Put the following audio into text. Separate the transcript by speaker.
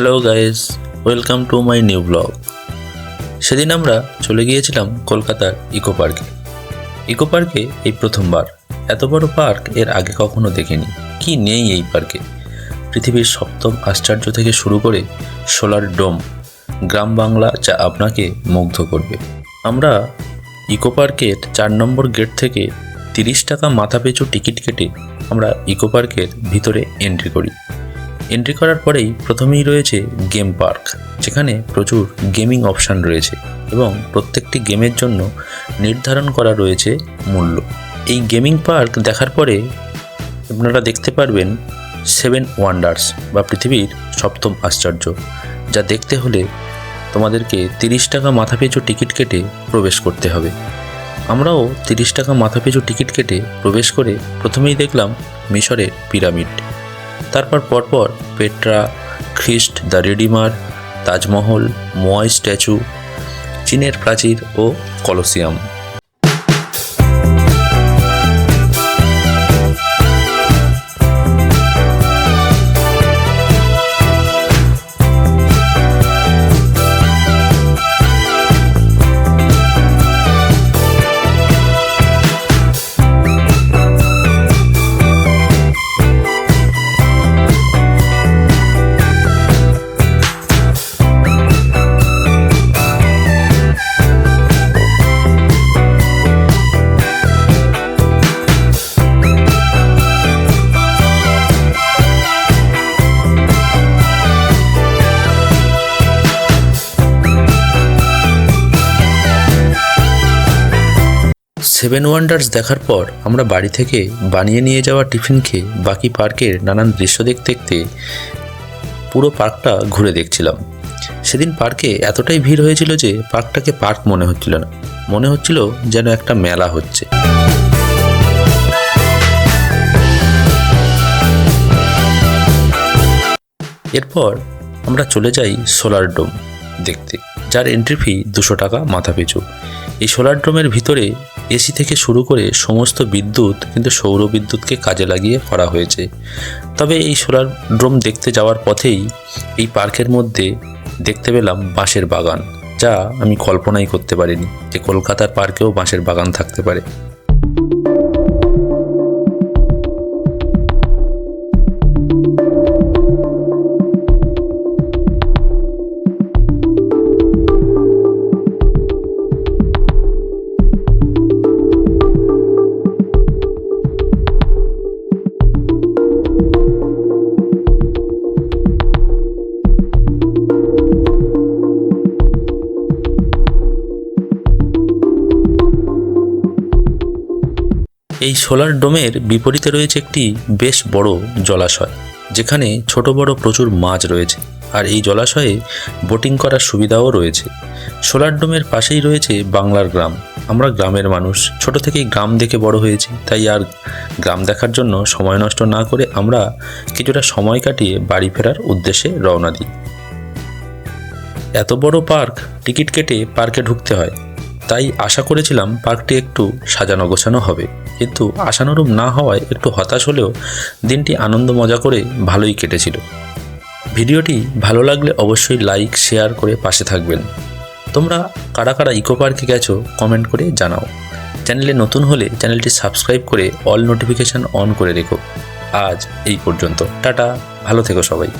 Speaker 1: Hello guys welcome to my new blog সেদিন আমরা চলে গিয়েছিলাম কলকাতার ইকো পার্কে। ইকো পার্কে এই প্রথমবার। এত বড় পার্কের আগে কখনো দেখিনি। কি নেই এই পার্কে? পৃথিবীর সপ্তম আশ্চর্য থেকে শুরু করে সোলার ডোম, গ্রাম বাংলা যা আপনাকে মুগ্ধ করবে। আমরা ইকো পার্কের চার নম্বর গেট থেকে তিরিশ টাকা মাথা পিছু টিকিট কেটে আমরা ইকো পার্কের ভিতরে এন্ট্রি করি। এন্ট্রি করার পরেই প্রথমেই রয়েছে গেম পার্ক যেখানে প্রচুর গেমিং অপশান রয়েছে এবং প্রত্যেকটি গেমের জন্য নির্ধারণ করা রয়েছে মূল্য। এই গেমিং পার্ক দেখার পরে আপনারা দেখতে পারবেন সেভেন ওয়ান্ডার্স বা পৃথিবীর সপ্তম আশ্চর্য, যা দেখতে হলে তোমাদেরকে তিরিশ টাকা মাথা মাথাপিছু টিকিট কেটে প্রবেশ করতে হবে। আমরাও তিরিশ টাকা মাথা মাথাপিছু টিকিট কেটে প্রবেশ করে প্রথমেই দেখলাম মিশরের পিরামিড। তারপর পরপর Petra Christ the Redeemer Taj Mahal moai statue চীনের প্রাচীর ও কলোসিয়াম। সেভেন ওয়ান্ডার্স দেখার পর আমরা বাড়ি থেকে বানিয়ে নিয়ে যাওয়া টিফিন খেয়ে বাকি পার্কের নানান দৃশ্য দেখতে দেখতে পুরো পার্কটা ঘুরে দেখছিলাম। সেদিন পার্কে এতটাই ভিড় হয়েছিল যে পার্কটাকে পার্ক মনে হচ্ছিল না। মনে হচ্ছিল যেন একটা মেলা হচ্ছে। এরপর আমরা চলে যাই সোলার ডোম দেখতে, যার এন্ট্রি ফি দুশো টাকা মাথা পিছু এই সোলার ডোমের ভিতরে এসি থেকে শুরু করে সমস্ত বিদ্যুৎ, কিন্তু সৌর বিদ্যুৎকে কাজে লাগিয়ে করা হয়েছে। তবে এই সোলার ড্রোম দেখতে যাওয়ার পথেই এই পার্কের মধ্যে দেখতে পেলাম বাঁশের বাগান, যা আমি কল্পনাই করতে পারিনি যে কলকাতার পার্কেও বাঁশের বাগান থাকতে পারে। এই সোলার ডোমের বিপরীতে রয়েছে একটি বেশ বড় জলাশয়, যেখানে ছোট বড় প্রচুর মাছ রয়েছে আর এই জলাশয়ে বোটিং করার সুবিধাও রয়েছে। সোলার ডোমের পাশেই রয়েছে বাংলার গ্রাম। আমরা গ্রামের মানুষ, ছোট থেকেই গ্রাম দেখে বড় হয়েছি, তাই আর গ্রাম দেখার জন্য সময় নষ্ট না করে আমরা কিছুটা সময় কাটিয়ে বাড়ি ফেরার উদ্দেশ্যে রওনা দিই। এত বড় পার্ক, টিকিট কেটে পার্কে ঢুকতে হয়। তাই আশা করেছিলাম পার্কটি একটু সাজানো গোছানো হবে। কিন্তু আশানুরূপ না হওয়ায় একটু হতাশ হলেও দিনটি আনন্দ মজা করে ভালোই কেটেছিল। ভিডিওটি ভালো লাগলে অবশ্যই লাইক, শেয়ার করে পাশে থাকবেন। তোমরা কারা কারা ইকো পার্কে গেছো কমেন্ট করে জানাও। চ্যানেলে নতুন হলে চ্যানেলটি সাবস্ক্রাইব করে অল নোটিফিকেশান অন করে রেখো। আজ এই পর্যন্ত। টাটা। ভালো থেকো সবাই।